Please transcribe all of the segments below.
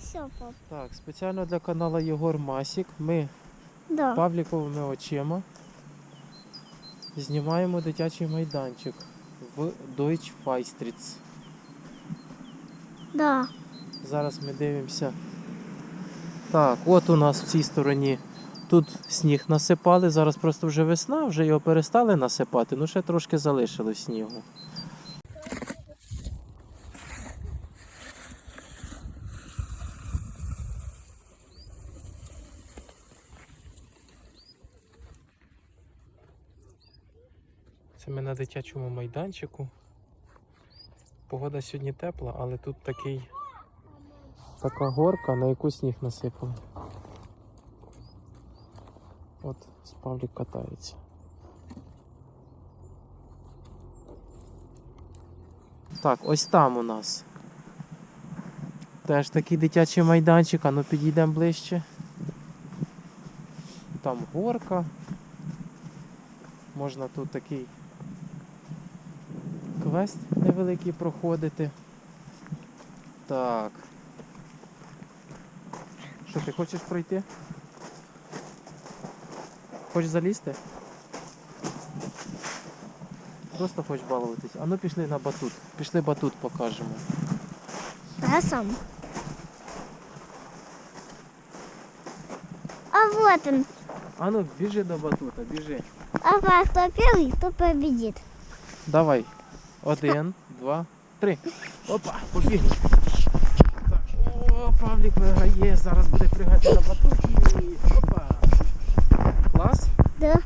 все, пап. Так, спеціально для каналу Єгор Масік ми Да. павліковими очима знімаємо дитячий майданчик в Deutsch Feistritz. Да. Зараз ми дивимося. Так, от у нас в цій стороні. Тут сніг насипали, зараз просто вже весна, вже його перестали насипати, ну ще трошки залишилось снігу. Це ми на дитячому майданчику. Погода сьогодні тепла, але тут такий така горка, на яку сніг насипали. От з Павлік катається. Так, ось там у нас. Теж такий дитячий майданчик, а ну підійдемо ближче. Там горка. Можна тут такий квест невеликий проходити. Так. Що ти хочеш пройти? Хочеш залізти? Просто хочеш балуватись. А ну пішли на батут. Пішли батут покажемо. Я сам. А вот он. А ну біжи до батута, біжи. А кто первый, кто победит. Давай. Один, два, три. Опа, побігли. Так, о, Павлік виграє. Зараз буде пригати на батуті. Опа. Клас? Да.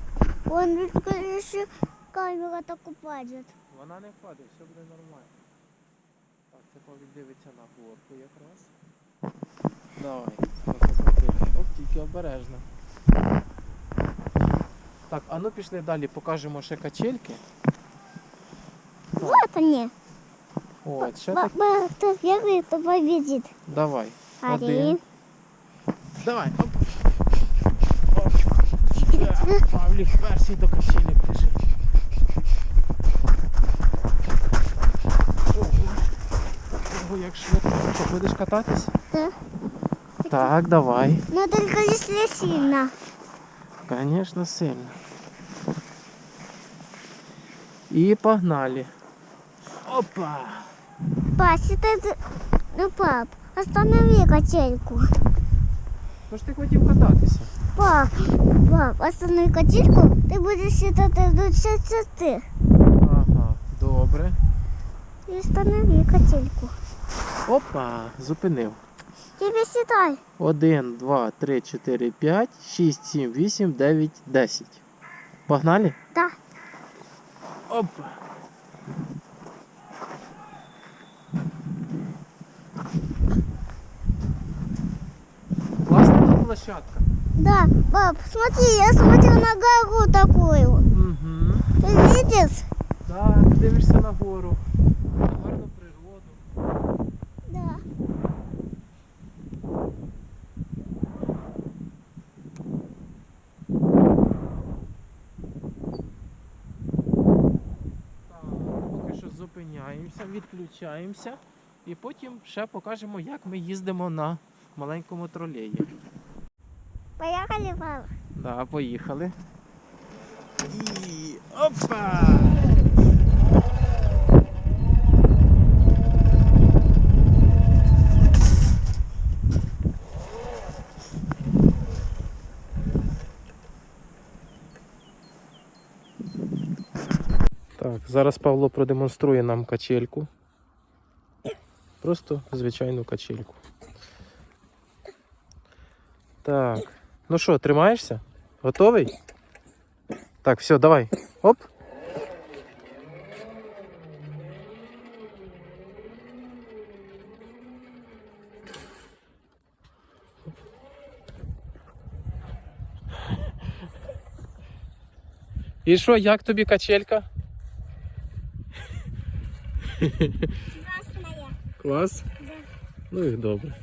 Он еще камера так упадет. Вона не впаде, все буде нормально. Так, це Павлік дивиться на горку якраз. Давай. Оп, тільки обережно. Так, а ну пішли далі, покажемо ще качельки. Вот они. От, ще Ба- так. ба- Кто первый, кто победит. Давай. Один. Один. Давай. Оп. Оп. Да, Павлік перший до качелек біжить. Ого. Ого, як швидко. Що, будеш кататись? Да. Так, давай. Но только если сильно. Конечно, сильно. І погнали. Опа! Пас, это... Ну, пап, останови качельку. Ну ж ти хотів кататися. Пап, пап, останови качельку, ты будешь считать до 60. Ага, добре. И останови качельку. Опа, зупинив. Тебе считай. 1, 2, 3, 4, 5, 6, 7, 8, 9, 10. Погнали? Да. Опа. Площадка. Да, пап, смотри, я смотрю на гору такую. Угу. Ты видишь? Так, ти дивишся на гору. На гарну природу. Да. Так, поки що зупиняємося, відключаємося і потім ще покажемо, як ми їздимо на маленькому тролеї. Поехали, пап. Да, поїхали. І опа! Так, зараз Павло продемонструє нам качельку. Просто звичайну качельку. Так. Ну що, тримаєшся? Готовий? Так, все, давай. Оп. І що, як тобі качелька? Красная. Клас? Да. Ну і добре.